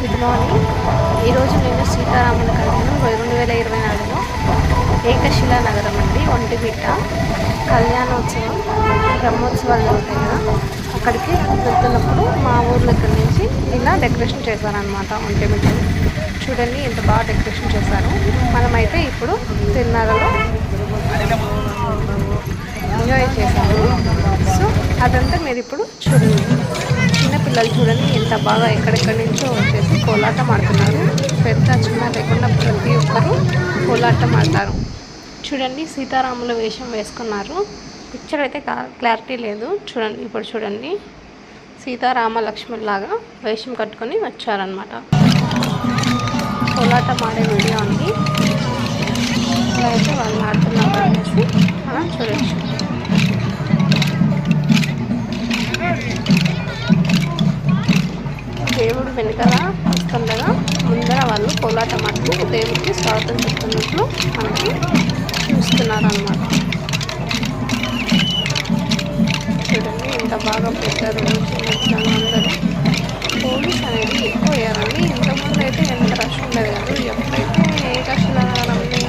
Good morning. ఈరోజు నేను సీతారాముల కళ్యాణం రెండు వేల ఇరవై నాలుగులో ఏకశిలా నగరం అండి ఒంటిమిట్ట కళ్యాణోత్సవం బ్రహ్మోత్సవాలు జరుగుతాయి కదా. అక్కడికి వెళ్తున్నప్పుడు మా ఊరు దగ్గర నుంచి ఇలా డెకరేషన్ చేశారనమాట ఒంటిమిట్ట చూడండి ఎంత బాగా డెకరేషన్ చేశారు. మనమైతే ఇప్పుడు తిరునాలలో ఎంజాయ్ చేశాము. సో అదంతా మీరు ఇప్పుడు చూడండి. పిల్లలు చూడండి ఎంత బాగా ఎక్కడెక్కడి నుంచో వచ్చేసి కోలాటం ఆడుతున్నారు. పెద్ద చిన్న లేకుండా ప్రతి ఒక్కరు కోలాటం ఆడతారు. చూడండి సీతారాముల వేషం వేసుకున్నారు. పిక్చర్ అయితే క్లారిటీ లేదు. చూడండి ఇప్పుడు చూడండి. సీతారామ లాగా వేషం కట్టుకొని వచ్చారనమాట కోలాటం ఆడే వీడియో ఉంది. ఇలా అయితే వాళ్ళు ఆడుతున్నారు అనేసి మనం చూడొచ్చు. కోలాటం ఆడుతూ దేవుడికి స్వాగతం చెప్తున్నట్లు మనకి చూస్తున్నారన్నమాట. చూడండి ఇంత బాగా పెట్టారు అందరూ పోలీస్ అనేది ఎక్కువయ్యారండి ఇంతకుముందు అయితే ఎంత రష్ ఉండేది కాదు. ఎప్పుడైతే ఏకాశిలాన్ని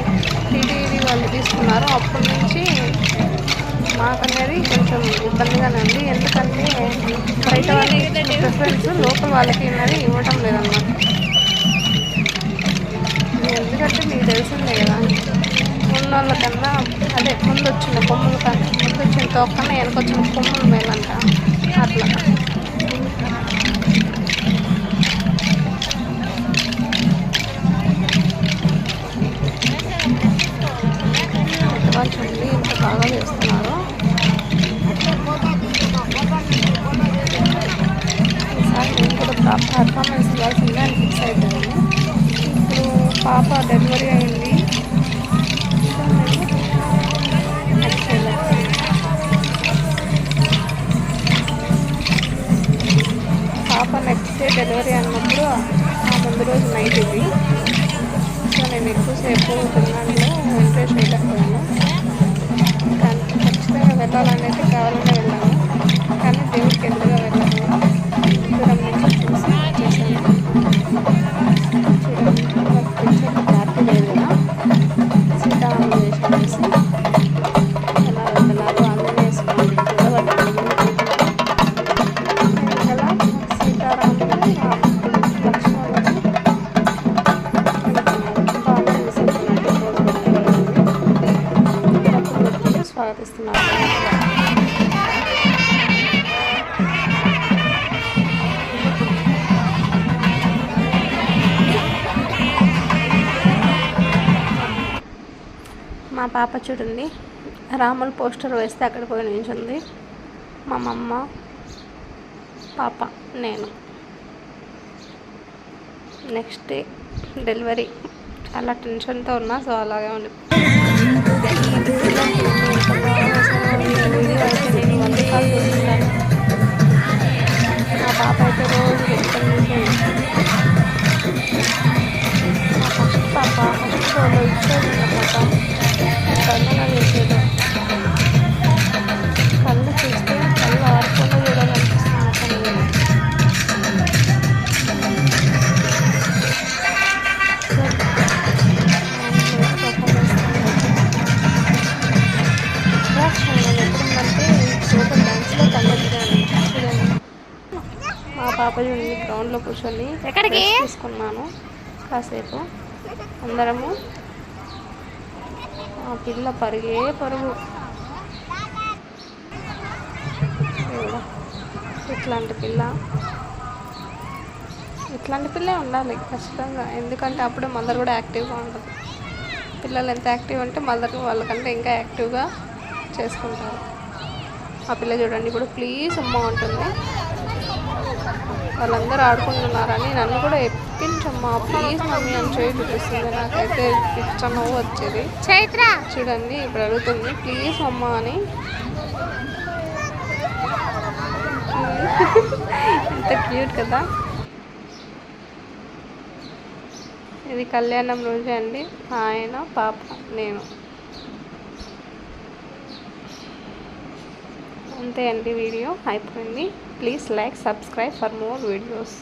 టీటీవీ వాళ్ళు తీసుకున్నారో అప్పటి నుంచి మాకనేది కొంచెం ఇబ్బందిగానే ఉంది. ఎందుకంటే బయట వాళ్ళకి ప్రిఫరెన్స్ లోపల వాళ్ళకి అనేది ఇవ్వటం లేదన్నమాట. ఎందుకంటే మీకు తెలిసిందే కదా ఉన్న వాళ్ళకన్నా అదే ముందు వచ్చిన కొమ్ములు కానీ ముందు వచ్చిన తోకన్నా వెనకొచ్చిన కొమ్ములు మేలంట అట్లా చూడండి ఇంత బాగా చేస్తున్నారు ఈసారి నేను కూడా పర్ఫార్మెన్స్ ఇవ్వాల్సిందే అని ఫిక్స్ అయితే పాప డెలివరీ అయింది. పాప నెక్స్ట్ డే డెలివరీ అన్నప్పుడు ఆ ముందు రోజు నైట్ ఇది. సో నేను ఎక్కువసేపు తిన్నాను ఇంట్రెస్ట్ వెళ్ళకపోయాను కానీ ఖచ్చితంగా వెళ్ళాలనేది కావాలనే వెళ్ళాను. కానీ దేవుడికి ఎదురుగా వెళ్ళాను? దూరం నుంచి పాప చూడండి. రాముల పోస్టర్ వేస్తే అక్కడ పోయి నించుంది మా మమ్మ పాప నేను. నెక్స్ట్ డెలివరీ చాలా టెన్షన్తో ఉన్నా సో అలాగే నేను పాప చూడండి గ్రౌండ్లో కూర్చొని ఎక్కడికి? తీసుకున్నాను. కాసేపు. అందరము. ఆ పిల్ల పరుగే పరుగు. ఇట్లాంటి పిల్ల. ఇట్లాంటి పిల్లే ఉండాలి ఖచ్చితంగా. ఎందుకంటే అప్పుడే మదర్ కూడా యాక్టివ్గా ఉంటుంది. పిల్లలు ఎంత యాక్టివ్ ఉంటే మదర్ వాళ్ళకంటే ఇంకా యాక్టివ్గా చేసుకుంటారు. ఆ పిల్ల చూడండి ఇప్పుడు ప్లీజ్ అమ్మ ఉంటుంది వాళ్ళందరూ ఆడుకుంటున్నారని నన్ను కూడా ఎప్పించమ్మా ప్లీజ్ మమ్మీ అని చేయి చూపిస్తుంది. నాకైతే పిచ్చ నవ్వు వచ్చేది. చైత్ర! చూడండి ఇప్పుడు అడుగుతుంది ప్లీజ్ అమ్మ అని. ఎంత క్యూట్ కదా. ఇది కళ్యాణం రోజే అండి. ఆయన పాప నేను. అంతే అండి వీడియో. అయిపోయింది. Please like subscribe for more videos.